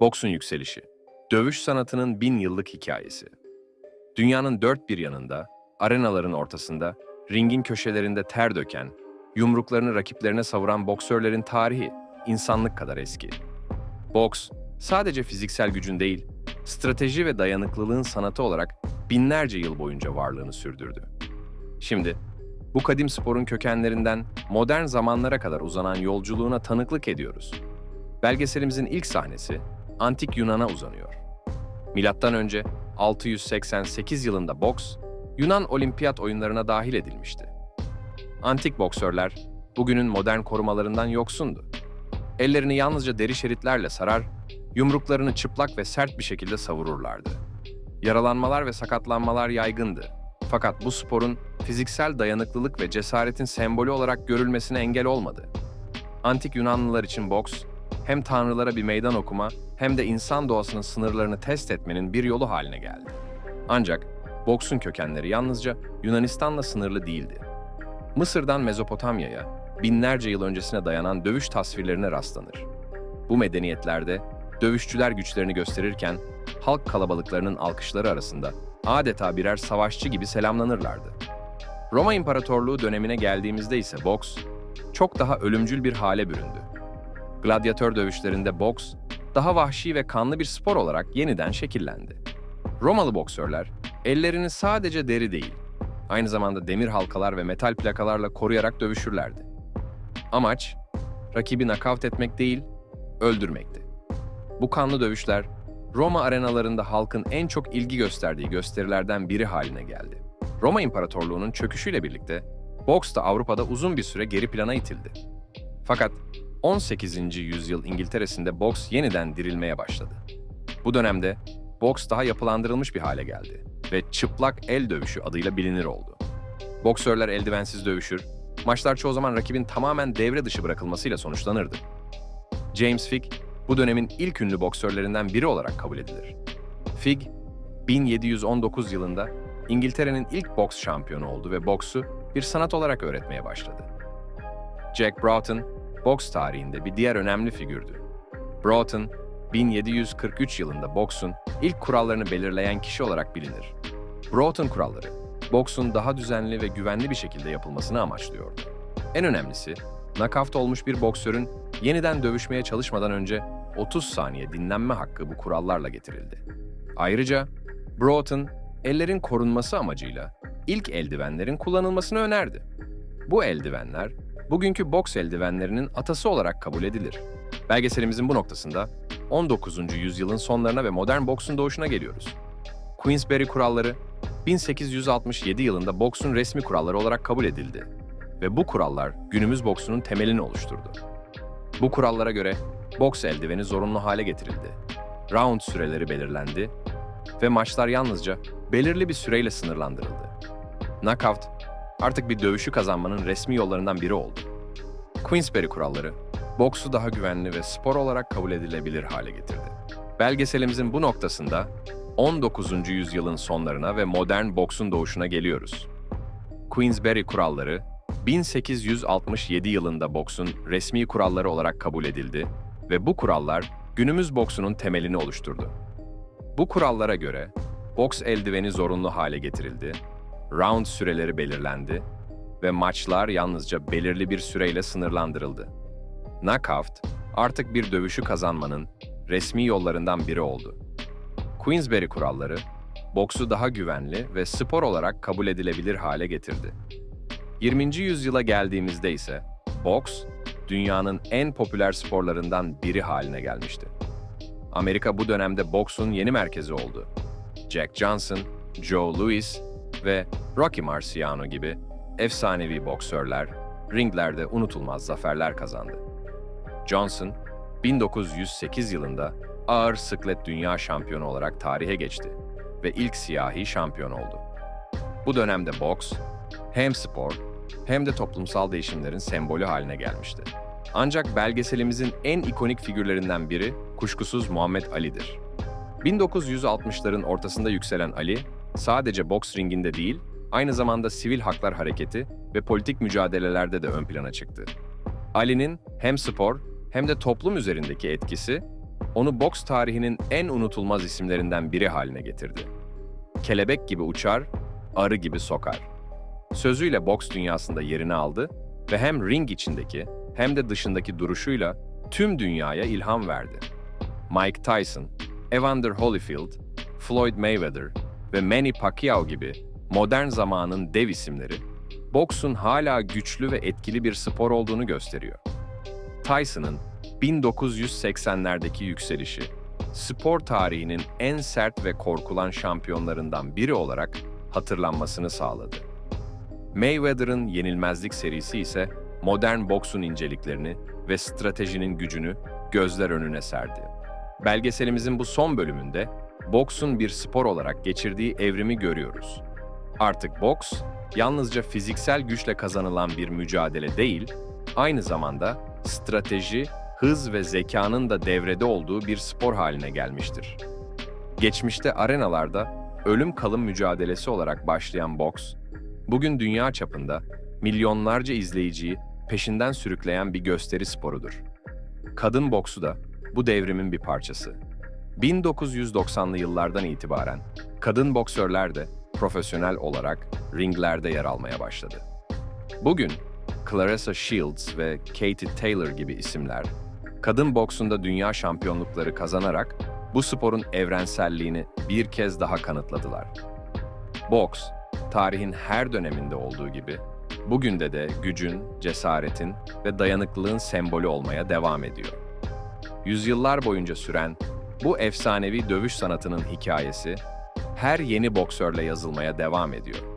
Boksun yükselişi. Dövüş sanatının bin yıllık hikayesi. Dünyanın dört bir yanında, arenaların ortasında, ringin köşelerinde ter döken, yumruklarını rakiplerine savuran boksörlerin tarihi insanlık kadar eski. Boks, sadece fiziksel gücün değil, strateji ve dayanıklılığın sanatı olarak binlerce yıl boyunca varlığını sürdürdü. Şimdi, bu kadim sporun kökenlerinden modern zamanlara kadar uzanan yolculuğuna tanıklık ediyoruz. Belgeselimizin ilk sahnesi antik Yunan'a uzanıyor. Milattan önce 688 yılında boks Yunan olimpiyat oyunlarına dahil edilmişti. Antik boksörler bugünün modern korumalarından yoksundu. Ellerini yalnızca deri şeritlerle sarar, yumruklarını çıplak ve sert bir şekilde savururlardı. Yaralanmalar ve sakatlanmalar yaygındı. Fakat bu sporun fiziksel dayanıklılık ve cesaretin sembolü olarak görülmesine engel olmadı. Antik Yunanlılar için boks, hem tanrılara bir meydan okuma hem de insan doğasının sınırlarını test etmenin bir yolu haline geldi. Ancak boksun kökenleri yalnızca Yunanistan'la sınırlı değildi. Mısır'dan Mezopotamya'ya binlerce yıl öncesine dayanan dövüş tasvirlerine rastlanır. Bu medeniyetlerde dövüşçüler güçlerini gösterirken halk kalabalıklarının alkışları arasında adeta birer savaşçı gibi selamlanırlardı. Roma İmparatorluğu dönemine geldiğimizde ise boks çok daha ölümcül bir hale büründü. Gladyatör dövüşlerinde boks daha vahşi ve kanlı bir spor olarak yeniden şekillendi. Romalı boksörler ellerini sadece deri değil, aynı zamanda demir halkalar ve metal plakalarla koruyarak dövüşürlerdi. Amaç, rakibi nakavt etmek değil, öldürmekti. Bu kanlı dövüşler, Roma arenalarında halkın en çok ilgi gösterdiği gösterilerden biri haline geldi. Roma İmparatorluğu'nun çöküşüyle birlikte, boks da Avrupa'da uzun bir süre geri plana itildi. Fakat 18. yüzyıl İngiltere'sinde boks yeniden dirilmeye başladı. Bu dönemde boks daha yapılandırılmış bir hale geldi ve çıplak el dövüşü adıyla bilinir oldu. Boksörler eldivensiz dövüşür, maçlar çoğu zaman rakibin tamamen devre dışı bırakılmasıyla sonuçlanırdı. James Figg, bu dönemin ilk ünlü boksörlerinden biri olarak kabul edilir. Figg, 1719 yılında İngiltere'nin ilk boks şampiyonu oldu ve boksu bir sanat olarak öğretmeye başladı. Jack Broughton, boks tarihinde bir diğer önemli figürdü. Broughton, 1743 yılında boksun ilk kurallarını belirleyen kişi olarak bilinir. Broughton kuralları, boksun daha düzenli ve güvenli bir şekilde yapılmasını amaçlıyordu. En önemlisi, nakavt olmuş bir boksörün yeniden dövüşmeye çalışmadan önce 30 saniye dinlenme hakkı bu kurallarla getirildi. Ayrıca Broughton, ellerin korunması amacıyla ilk eldivenlerin kullanılmasını önerdi. Bu eldivenler, bugünkü boks eldivenlerinin atası olarak kabul edilir. Belgeselimizin bu noktasında 19. yüzyılın sonlarına ve modern boksun doğuşuna geliyoruz. Queensberry kuralları 1867 yılında boksun resmi kuralları olarak kabul edildi ve bu kurallar günümüz boksunun temelini oluşturdu. Bu kurallara göre boks eldiveni zorunlu hale getirildi. Round süreleri belirlendi ve maçlar yalnızca belirli bir süreyle sınırlandırıldı. Knockout artık bir dövüşü kazanmanın resmi yollarından biri oldu. Queensberry kuralları, boksu daha güvenli ve spor olarak kabul edilebilir hale getirdi. Belgeselimizin bu noktasında 19. yüzyılın sonlarına ve modern boksun doğuşuna geliyoruz. Queensberry kuralları, 1867 yılında boksun resmi kuralları olarak kabul edildi ve bu kurallar günümüz boksunun temelini oluşturdu. Bu kurallara göre boks eldiveni zorunlu hale getirildi, round süreleri belirlendi ve maçlar yalnızca belirli bir süreyle sınırlandırıldı. Knockout artık bir dövüşü kazanmanın resmi yollarından biri oldu. Queensberry kuralları, boksu daha güvenli ve spor olarak kabul edilebilir hale getirdi. 20. yüzyıla geldiğimizde ise boks, dünyanın en popüler sporlarından biri haline gelmişti. Amerika bu dönemde boksun yeni merkezi oldu. Jack Johnson, Joe Louis ve Rocky Marciano gibi efsanevi boksörler ringlerde unutulmaz zaferler kazandı. Johnson, 1908 yılında ağır sıklet dünya şampiyonu olarak tarihe geçti ve ilk siyahi şampiyon oldu. Bu dönemde boks, hem spor hem de toplumsal değişimlerin sembolü haline gelmişti. Ancak belgeselimizin en ikonik figürlerinden biri kuşkusuz Muhammed Ali'dir. 1960'ların ortasında yükselen Ali, sadece boks ringinde değil, aynı zamanda sivil haklar hareketi ve politik mücadelelerde de ön plana çıktı. Ali'nin hem spor hem de toplum üzerindeki etkisi onu boks tarihinin en unutulmaz isimlerinden biri haline getirdi. Kelebek gibi uçar, arı gibi sokar. Sözüyle boks dünyasında yerini aldı ve hem ring içindeki hem de dışındaki duruşuyla tüm dünyaya ilham verdi. Mike Tyson, Evander Holyfield, Floyd Mayweather ve Manny Pacquiao gibi modern zamanın dev isimleri, boksun hala güçlü ve etkili bir spor olduğunu gösteriyor. Tyson'ın 1980'lerdeki yükselişi, spor tarihinin en sert ve korkulan şampiyonlarından biri olarak hatırlanmasını sağladı. Mayweather'ın yenilmezlik serisi ise modern boksun inceliklerini ve stratejinin gücünü gözler önüne serdi. Belgeselimizin bu son bölümünde boksun bir spor olarak geçirdiği evrimi görüyoruz. Artık boks, yalnızca fiziksel güçle kazanılan bir mücadele değil, aynı zamanda strateji, hız ve zekanın da devrede olduğu bir spor haline gelmiştir. Geçmişte arenalarda ölüm kalım mücadelesi olarak başlayan boks, bugün dünya çapında milyonlarca izleyiciyi peşinden sürükleyen bir gösteri sporudur. Kadın boksu da bu devrimin bir parçası. 1990'lı yıllardan itibaren kadın boksörler de profesyonel olarak ringlerde yer almaya başladı. Bugün Clarissa Shields ve Katie Taylor gibi isimler kadın boksunda dünya şampiyonlukları kazanarak bu sporun evrenselliğini bir kez daha kanıtladılar. Boks, tarihin her döneminde olduğu gibi bugün de de gücün, cesaretin ve dayanıklılığın sembolü olmaya devam ediyor. Yüzyıllar boyunca süren bu efsanevi dövüş sanatının hikayesi her yeni boksörle yazılmaya devam ediyor.